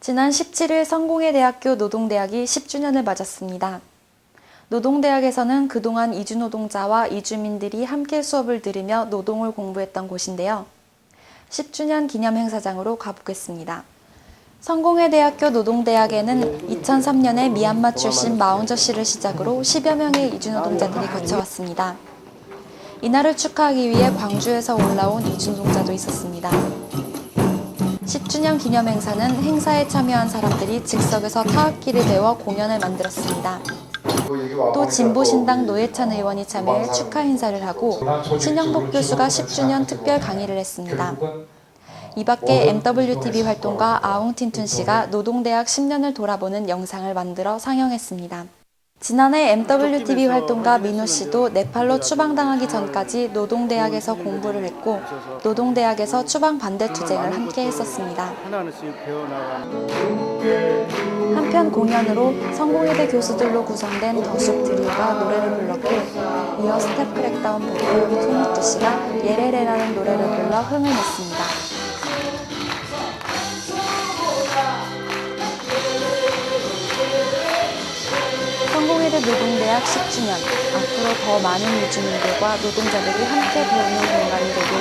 지난 17일 성공회대학교 노동대학이 10주년을 맞았습니다. 노동대학에서는 그동안 이주노동자와 이주민들이 함께 수업을 들으며 노동을 공부했던 곳인데요. 10주년 기념 행사장으로 가보겠습니다. 성공회대학교 노동대학에는 2003년에 미얀마 출신 마운저 씨를 시작으로 10여 명의 이주노동자들이 거쳐왔습니다. 이날을 축하하기 위해 광주에서 올라온 이주노동자도 있었습니다. 10주년 기념 행사는 행사에 참여한 사람들이 즉석에서 타악기를 배워 공연을 만들었습니다. 또 진보신당 노예찬 의원이 참여해 축하 인사를 하고 신영복 교수가 10주년 특별 강의를 했습니다. 이 밖에 MWTV 활동가 아웅틴툰 씨가 노동대학 10년을 돌아보는 영상을 만들어 상영했습니다. 지난해 MWTV 활동가 민우 씨도 네팔로 추방당하기 전까지 노동대학에서 공부를 했고 노동대학에서 추방 반대 투쟁을 함께 했었습니다. 한편 공연으로 성공회대 교수들로 구성된 더숙 드리오가 노래를 불렀고 이어 스텝 크랙다운 보컬 손무뚜 씨가 예레레라는 노래를 불러 흥을 냈습니다. 성공회대 노동대학 10주년 앞으로 더 많은 이주민들과 노동자들이 함께 배우는 공간이 되길.